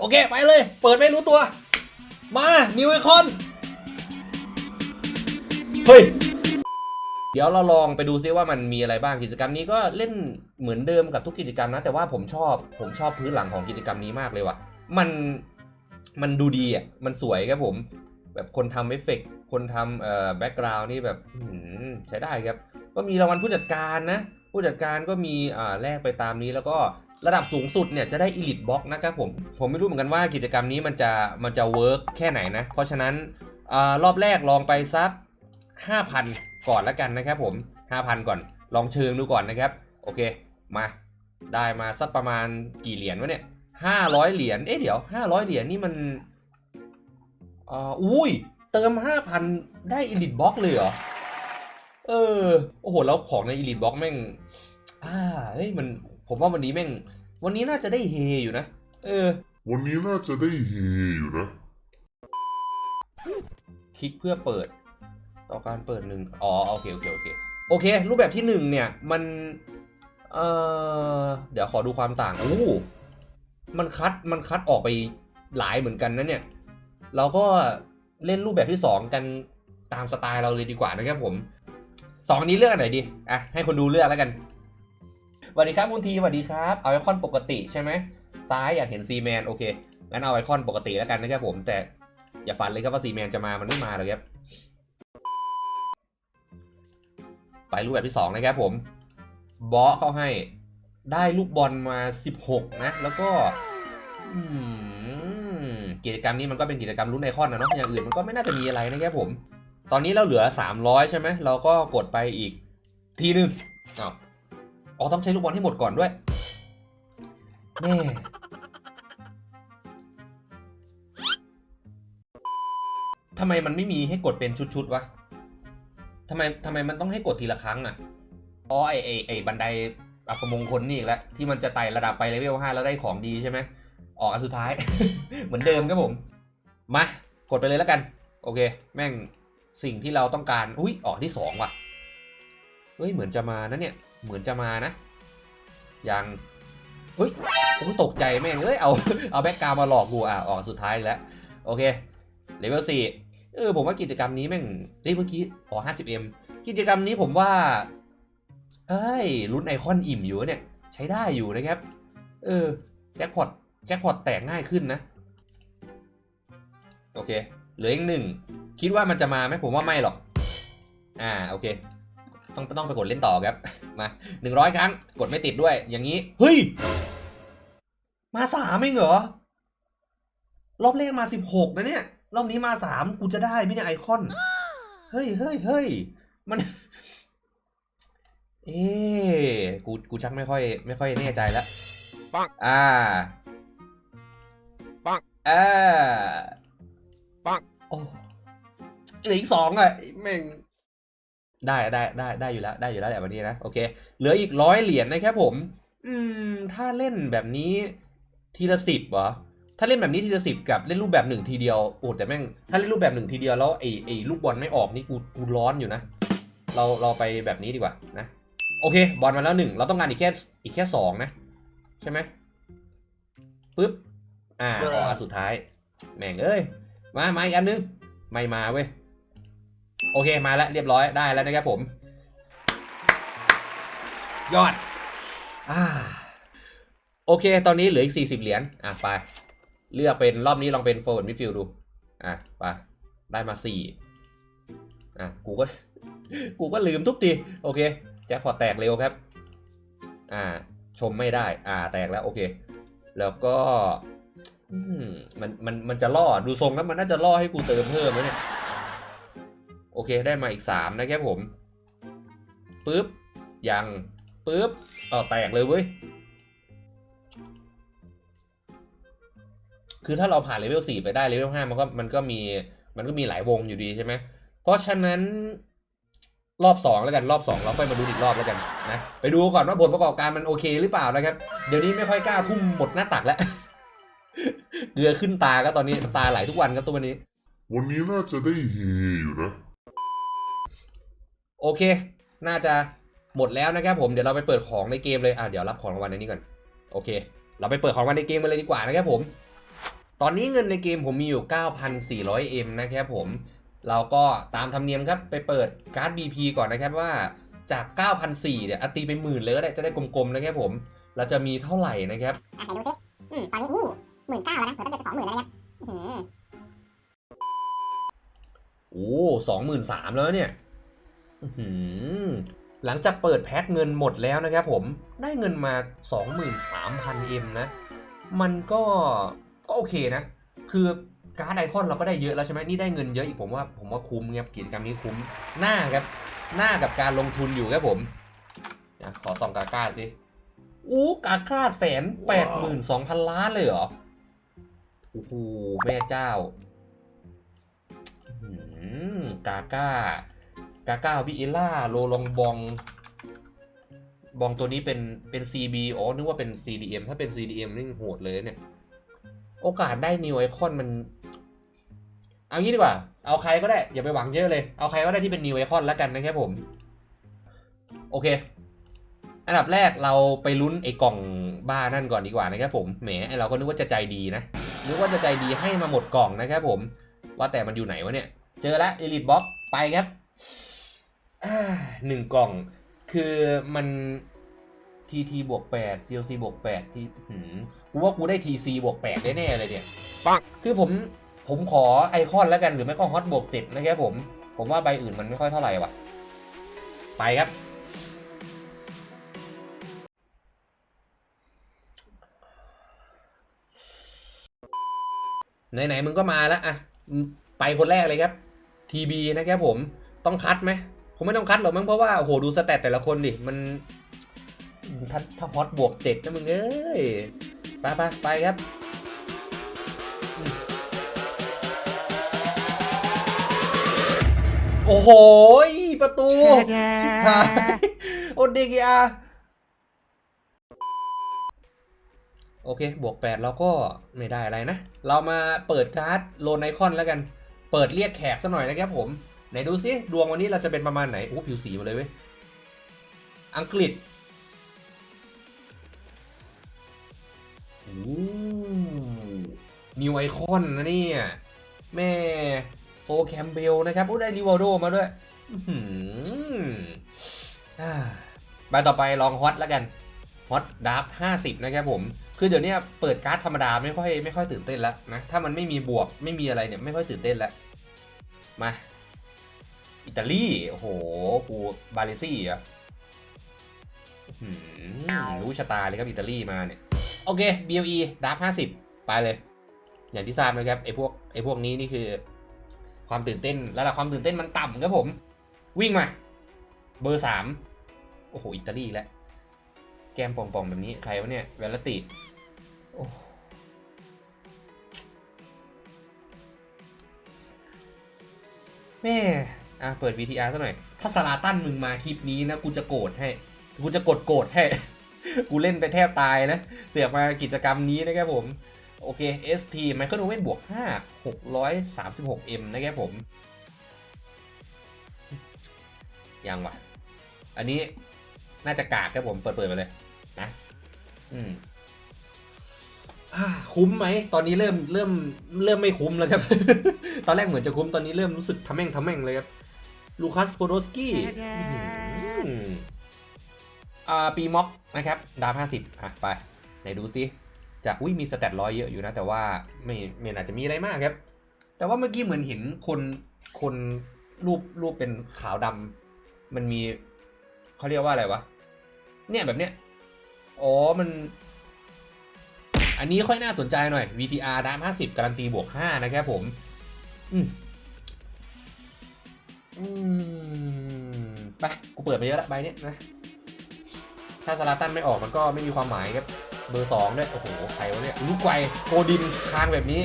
โอเค ไปเลย เปิดไม่รู้ตัว มา นิวไอคอน เฮ้ย เดี๋ยวเราลองไปดูซิว่ามันมีอะไรบ้างกิจกรรมนี้ก็เล่นเหมือนเดิมกับทุกกิจกรรมนะ แต่ว่าผมชอบผมชอบพื้นหลังของกิจกรรมนี้มากเลยว่ะ มันมันดูดีอะ มันสวยครับผม แบบคนทำเอฟเฟกต์คนทำเอ่อแบ็กกราวน์นี่แบบอื้อหือใช้ได้ครับ ก็มีรางวัลผู้จัดการนะ ผู้จัดการก็มีอ่าแลกไปตามนี้แล้วก็ ระดับสูงสุดเนี่ยจะได้ Elite Box นะครับผม ผมไม่รู้เหมือนกันว่ากิจกรรมนี้มันจะมันจะเวิร์กแค่ไหนนะ เพราะฉะนั้นอรอบแรกลองไปสัก 5,000 ก่อนแล้วกันนะครับผม 5,000 ก่อน ลองเชิงดูก่อนนะครับ โอเค มา ได้มาสักประมาณกี่เหรียญวะเนี่ย500 เหรียญ เอ๊ะเดี๋ยว 500 เหรียญนี่มันอ่าอุ้ย เติม 5,000 ได้ Elite Box เลยเหรอ เออ โอ้โห แล้วของใน Elite Box แม่งอ่าเฮ้ย มัน ผมว่าวันนี้แม่ง วันนี้น่าจะได้เฮอยู่นะ เออ วันนี้น่าจะได้เฮอยู่นะ คลิกเพื่อเปิด ต่อการเปิดหนึ่งอ๋อโอเคโอเคโอเค โอเค รูปแบบที่หนึ่งเนี่ย มัน เอ่อเดี๋ยวขอดูความต่างโอ้โหมันคัด มันคัดออกไปหลายเหมือนกันนะเนี่ย เราก็เล่นรูปแบบที่สองกันตามสไตล์เราเลยดีกว่านะครับผมสองอันนี้เลือกอันไหนดี อะ ให้คนดูเลือกแล้วกันส วัสดีครับคุณทีสวัสดีครับ เอาไอคอนปกติใช่ไหมซ้ายอยากเห็นซีแมนโอเค งั้นเอาไอคอนปกติแล้วกันนะครับผม แต่อย่าฝันเลยครับว่าซีแมนจะมา มันไม่มาหรอกครับ ไปรูปแบบที่ 2 นะครับผมบอสเขาให้ได้ลูกบอลมา 16 นะ แล้วก็กิจกรรมนี้มันก็เป็นกิจกรรมรุ่นไอคอนนะเนาะ อย่างอื่นมันก็ไม่น่าจะมีอะไรนะครับผม ตอนนี้เราเหลือ 300 ใช่ไหม เราก็กดไปอีกทีนึงอ้าว อ๋อต้องใช้ลูกบอลให้หมดก่อนด้วยแม่ทำไมมันไม่มีให้กดเป็นชุดๆวะทำไมทำไมมันต้องให้กดทีละครั้งอะ อ๋อไอไอไอบันไดอัปมงคลนี่อีกแล้วที่มันจะไต่ระดับไปเลเวล5แล้วได้ของดีใช่ไหมออกอันสุดท้าย เหมือนเดิมครับผม มา กดไปเลยแล้วกัน โอเค แม่งสิ่งที่เราต้องการ อุ้ยออกที่2ว่ะ เฮ้ย เหมือนจะมานะเนี่ย เหมือนจะมานะ ยังเฮ้ยผมตกใจแม่งเอ้ย เอาเอาแบ็กกราวมาหลอกกูอะออกสุดท้ายอีกแล้ว โอเคเลเวล4เออผมว่ากิจกรรมนี้แม่งเฮ้ยเมื่อกี้อ๋อ 50m กิจกรรมนี้ผมว่าเอ้ยรุ่นไอคอนอิ่มอยู่เนี่ย ใช้ได้อยู่นะครับ เออแจ็คพอตแจ็คพอตแตกง่ายขึ้นนะ โอเค เหลืออีกหนึ่ง คิดว่ามันจะมาไหมผมว่าไม่หรอก อ่า โอเค ต้องต้องไปกดเล่นต่อครับ มาหนึ่งร้อยครั้ง กดไม่ติดด้วย อย่างนี้ เฮ้ย มาสามเองเหรอ รอบแรกมาสิบหกนะเนี่ย รอบนี้มาสามกูจะได้ไหมเนี่ยไอคอน เฮ้ยเฮ้ยเฮ้ยมัน เอ๊ะกูกูชักไม่ค่อย ไม่ค่อยแน่ใจแล้วปังอ่าปังอ่าปังโอ้เหลืออีกสองอะแม่ง ได้ได้ได้ได้อยู่แล้วได้อยู่แล้วแหละวันนี้นะโอเค เหลืออีกร้อยเหรียญนะครับผม อืม ถ้าเล่นแบบนี้ทีละสิบเหรอถ้าเล่นแบบนี้ทีละสิบกับเล่นรูปแบบหนึ่งทีเดียวโอ้แต่แม่งถ้าเล่นรูปแบบหนึ่งทีเดียวแล้วไอ้ไอ้ลูกบอลไม่ออกนี่กูกูร้อนอยู่นะ เราเราไปแบบนี้ดีกว่านะโอเคบอลมาแล้วหนึ่งเราต้องการอีกแค่อีกแค่สองนะ ใช่ไหมปึ๊บอ่าออกอันสุดท้าย แม่งเอ้ยมามาอีกอันนึงไม่มาเว้ย โอเคมาแล้วเรียบร้อยได้แล้วนะครับผม ยอดอ่าโอเค ตอนนี้เหลืออีก 40 เหรียญอะไป เลือกเป็นรอบนี้ลองเป็น forward midfield ดู อะไปได้มา 4 อะ กูก็ กูก็ลืมทุกที โอเค แจ็คพอตแตกเร็วครับ อ่า ชมไม่ได้ อ่า แตกแล้วโอเค แล้วก็มันมันมันจะล่อ ดูทรงแล้วมันน่าจะล่อให้กูเติมเพิ่มแล้วเนี่ย อเคได้มาอีก 3 นะครับผมปึ๊บยังปึ๊บเออแตกเลยเว้ย คือถ้าเราผ่านเลเวล4ไปได้เลเวล5มันก็มันก็มีมันก็มีหลายวงอยู่ดีใช่ไหมเพราะฉะนั้นรอบ 2 แล้วกันรอบ 2 เราค่อยมาดูอีกรอบแล้วกันนะไปดูก่อนว่าผลประกอบการมันโอเคหรือเปล่านะครับ เดี๋ยวนี้ไม่ค่อยกล้าทุ่มหมดหน้าตักแล้วเกลือขึ้นตาก็ตอนนี้ตาไหลทุกวันครับตัวนี้ วันนี้น่าจะได้เฮอยู่นะ โอเค น่าจะหมดแล้วนะครับผม เดี๋ยวเราไปเปิดของในเกมเลย อะ เดี๋ยวรับของรางวัลในนี้ก่อน โอเค เราไปเปิดของรางวัลในเกมกันเลยดีกว่านะครับผม ตอนนี้เงินในเกมผมมีอยู่ 9,400M นะครับผม เราก็ตามธรรมเนียมครับ ไปเปิดการ์ด BP ก่อนนะครับว่าจาก 9,400เนี่ยอะตีไปหมื่นเลยก็ได้จะได้กลมๆนะครับผม เราจะมีเท่าไหร่นะครับอะไหนดูสิอืมตอนนี้อู้หมื่นเก้าแล้วนะเผื่อตั้งแต่จะสองหมื่นแล้วนะครับอื้อหือโอ้สองหมื่นสามแล้วเนี่ยอื้อ หลังจากเปิดแพ็คเงินหมดแล้วนะครับผมได้เงินมา 23,000 M นะ มันก็ก็โอเคนะ คือการ์ดไอคอนเราก็ได้เยอะแล้วใช่ไหมนี่ได้เงินเยอะอีกผมว่าผมว่าคุ้มครับกิจกรรมนี้คุ้มหน้าครับ หน้ากับการลงทุนอยู่ครับผมขอส่องกาก้าสิอู้กาก้าแสนแปดหมื่นสองพันล้านเลยเหรอโอ้โหแม่เจ้ากาก้า กาก้าวิเอล่าโลลองบอง บองตัวนี้เป็นเป็น CB อ๋อ นึกว่าเป็น CDM ถ้าเป็น CDM นี่โหดเลยเนี่ย โอกาสได้นิวไอคอนมัน เอางี้ดีกว่า เอาใครก็ได้ อย่าไปหวังเยอะเลย เอาใครก็ได้ที่เป็นนิวไอคอนแล้วกันนะครับผม โอเค อันดับแรกเราไปลุ้นไอ้กล่องบ้านั่นก่อนดีกว่านะครับผม แหมไอ้เราก็นึกว่าจะใจดีนะ นึกว่าจะใจดีให้มาหมดกล่องนะครับผม ว่าแต่มันอยู่ไหนวะเนี่ย เจอแล้ว Elite Box ไปครับ หนึ่งกล่อง คือมัน TT บวก8 CLC บวก8ที่หืมกูว่ากูได้ TC บวก8แน่ๆเลยเนี่ยปังคือผมผมขอไอคอนแล้วกันหรือไม่ก็ฮอตบวก7นะครับผม ผมว่าใบอื่นมันไม่ค่อยเท่าไหร่ว่ะ ไปครับ ไหนๆมึงก็มาแล้วอะอืมไปคนแรกเลยครับ TB นะครับผมต้องคัดไหม คงไม่ต้องคัดหรอกมั้งเพราะว่าโหดูสแตทแต่ละคนดิมันถ้าถ้าฮอตบวกเจ็ดนะมึงเอ้ยไปไปไปครับโอ้โห ประตู ชิบหายโอดีกีอาโอเค บวก 8 เราก็ไม่ได้อะไรนะ เรามาเปิดการ์ดโลนไอคอนแล้วกัน เปิดเรียกแขกซะหน่อยนะครับผม ไหนดูซิดวงวันนี้เราจะเป็นประมาณไหนโอ้ผิวสีมาเลยเว้ย อังกฤษโอ้นิวไอคอนนะเนี่ย แม่โซแคมเบลนะครับโอ้ได้ริวอโดมาด้วยอื้อหืออ่าใบต่อไปลองฮอตแล้วกันฮอตดับห้าสิบนะครับผม คือเดี๋ยวนี้เปิดการ์ดธรรมดาไม่ค่อยไม่ค่อยตื่นเต้นแล้วนะ ถ้ามันไม่มีบวกไม่มีอะไรเนี่ยไม่ค่อยตื่นเต้นแล้ว มา อิตาลี โอ้โหกูบาเลซี่อะอื้อหือรู้ชะตาเลยครับอิตาลีมาเนี่ย โอเค BLE ดับห้าสิบไปเลย อย่างที่ทราบนะครับไอ้พวกไอ้พวกนี้นี่คือ ความตื่นเต้นระดับความตื่นเต้นมันต่ำครับผม วิ่งมา เบอร์สามโอ้โห อิตาลีแล้ว แก้มป่องๆ แบบนี้ใครวะเนี่ย เวลติโอ้แม่ อะเปิด VTR ซะหน่อย ถ้าสลาตันมึงมาคลิปนี้นะ กูจะโกรธให้ กูจะกดโกรธให้ กูเล่นไปแทบตายนะ เสือกมากิจกรรมนี้นะครับผม โอเค ST ไมเคิลโอเว่นบวก 5 636M นะครับผม ยังวะอันนี้น่าจะกากครับผม เปิดเปิดไปเลยนะ อืมอ่าคุ้มไหม ตอนนี้เริ่มเริ่มเริ่มไม่คุ้มแล้วครับ ตอนแรกเหมือนจะคุ้ม ตอนนี้เริ่มรู้สึกทำแม่งทำแม่งเลยครับ ลูคัสโปโดสกี้อ่าปีม็อกนะครับ ดาวห้าสิบอะ ไป ไหนดูซิ จากอุ้ยมีสแตทร้อยเยอะอยู่นะ แต่ว่าไม่ไม่น่าจะมีอะไรมากครับ แต่ว่าเมื่อกี้เหมือนเห็นคนคนรูปรูปเป็นขาวดำมันมีเขาเรียกว่าอะไรวะ เนี่ยแบบเนี้ย อ๋อ มัน อันนี้ค่อยน่าสนใจหน่อย VTR ดาม50การันตีบวก5นะครับผม อืม อืมไปกูเปิดไปเยอะละใบเนี้ยนะ ถ้าสลาตันไม่ออกมันก็ไม่มีความหมายครับ เบอร์สองด้วย โอ้โห ใครวะเนี่ย ลูกไกวโกดินคางแบบนี้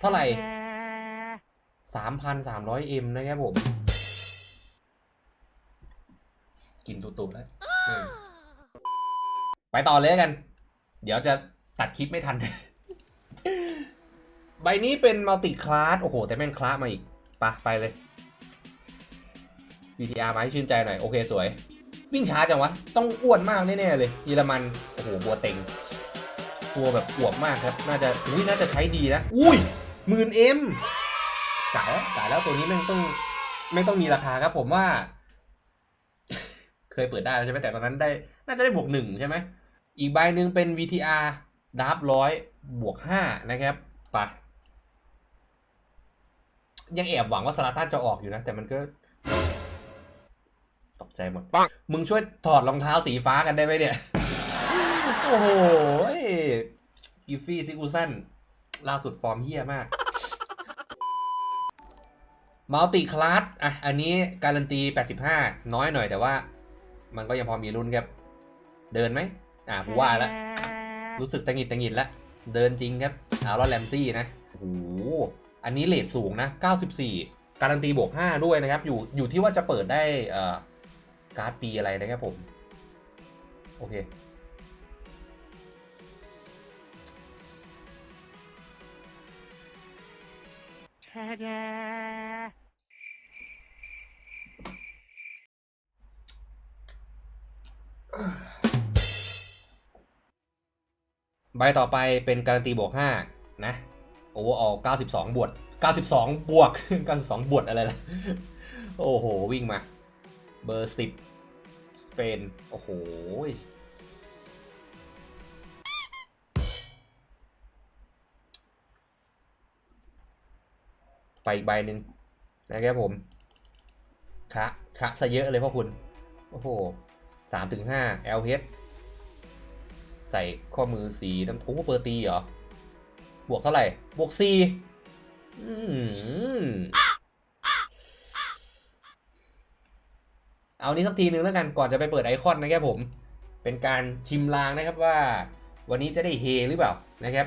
เท่าไหร่ 3,300M นสามร้อยเอ็มนะครับผม กินตุ่ๆแล้วไปต่อเลยกัน เดี๋ยวจะตัดคลิปไม่ทัน ใบนี้เป็นมัลติคลาส โอ้โห แต่แม่งคลาสมาอีกปะไปเลย VTR มาให้ชื่นใจหน่อย โอเคสวย วิ่งช้าจังวะ ต้องอ้วนมากแน่ๆเลยเยอรมัน โอ้โห บัวเต็งตัวแบบอวบมากครับ น่าจะอุ้ยน่าจะใช้ดีนะ อุ้ยหมื่นเอ็มจ่ายแล้วจ่ายแล้วตัวนี้แม่ต้องไม่ต้องมีราคาครับผมว่า เคยเปิดได้ใช่ไหมแต่ตอนนั้นได้ น่าจะได้บวกหนึ่งใช่ไหมอีกใบหนึ่งเป็น VTR ดับร้อยบวกห้านะครับไปยังแอบหวังว่าสลาตันจะออกอยู่นะ แต่มันก็ กใจหมดปังมึงช่วยถอดรองเท้าสีฟ้ากันได้ไหมเนี่ย โอ้โหกิฟฟี่ซิกูสันล่าสุดฟอร์มเฮี้ยมากมัลติคลาสอะ อันนี้การันตี 85 น้อยหน่อยแต่ว่า มันก็ยังพอมีรุ่นครับ เดินไหม อะกูว่าแล้ว รู้สึกตังหงิดตังหงิดแล้ว เดินจริงครับเอาแล้วแรมซี่นะโอ้โหอันนี้เลทสูงนะ 94 การันตีบวก 5 ด้วยนะครับ อยู่อยู่ที่ว่าจะเปิดได้เอ่อ การ์ดปีอะไรนะครับผม โอเค ใบต่อไปเป็นการันตีบวก 5 นะ โอเวอร์ออล92 บวก 92 บวก 92 บวกอะไรล่ะ โอ้โห วิ่งมา เบอร์10สเปน โอ้โห ไปอีกใบหนึ่งนะครับผมคะคะซะเยอะเลยพ่อคุณ โอ้โหสามถึงห้า LH ใส่ข้อมือสีน้ำโอ้เปอร์ตีเหรอ บวกเท่าไหร่ บวกสี่อืม เอานี้สักทีนึงแล้วกันก่อนจะไปเปิดไอคอนนะครับผม เป็นการชิมลางนะครับว่า วันนี้จะได้เฮหรือเปล่านะครับ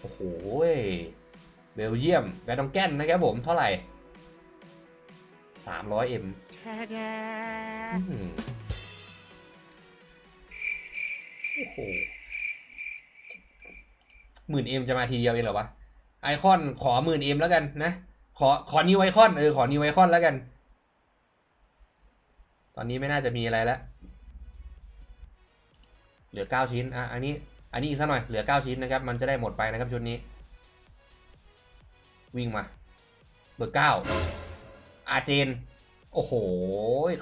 โอ้โหเบลเยียมแวดองแกนนะครับผมเท่าไหร่ 300M อืมโอ้โหหมื่นเอ็มจะมาทีเดียวเองเหรอวะไอคอนขอหมื่นเอ็มแล้วกันนะ ขอขอนิวไอคอนเออขอนิวไอคอนแล้วกัน อนนี้ไม่น่าจะมีอะไรแล้ว เหลือเก้าชิ้น อะ อันนี้ อันนี้อีกสักหน่อย เหลือเก้าชิ้นนะครับ มันจะได้หมดไปนะครับชุดนี้ วิ่งมา เบอร์เก้าอาเจน โอ้โห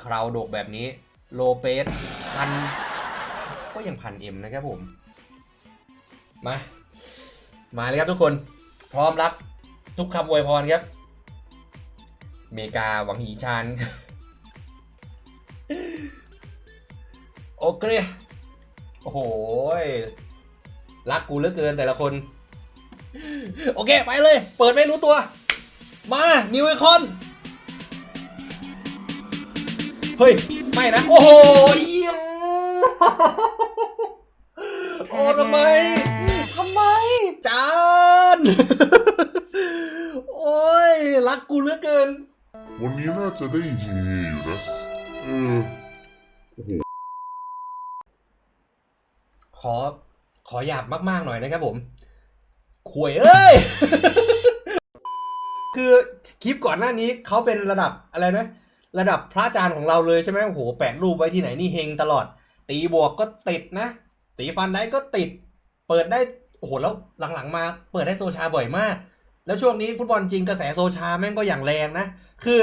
คราวโดกแบบนี้ โลเปส พัน ก็ยังพันเอ็มนะครับผม มา มาเลยครับทุกคน พร้อมรับทุกคำอวยพรครับ เมกาหวังหีชาน เค โอ้โหรักกูเหลือเกินแต่ละคน โอเค ไปเลย เปิดไม่รู้ตัว มา นิวไอคอน เฮ้ย ไม่นะ โอ้โหเยี่ยมโอ้ทำไมทำไม จาน โอ้ย รักกูเหลือเกิน วันนี้น่าจะได้เฮอยู่นะ เออ ขอขอหยาบมากๆหน่อยนะครับผมขวยเอ้ย คือคลิปก่อนหน้านี้เขาเป็นระดับอะไรนะ ระดับพระอาจารย์ของเราเลยใช่ไหมโอ้โหแปะรูปไว้ที่ไหนนี่เฮงตลอด ตีบวกก็ติดนะ ตีฟันได้ก็ติด เปิดได้โอ้โหแล้วหลังๆมา เปิดได้โซชาบ่อยมาก แล้วช่วงนี้ฟุตบอลจริงกระแสโซชาแม่งก็อย่างแรงนะ คือ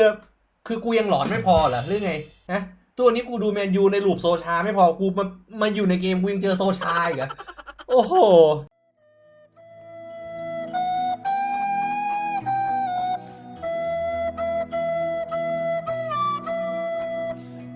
คือกูยังหลอนไม่พอเหรอหรือไงนะ ตัวนี้กูดูแมนยูในลูปโซชา ไม่พอกูมามาอยู่ในเกมกูยังเจอโซชาอีกเหรอโอ้โห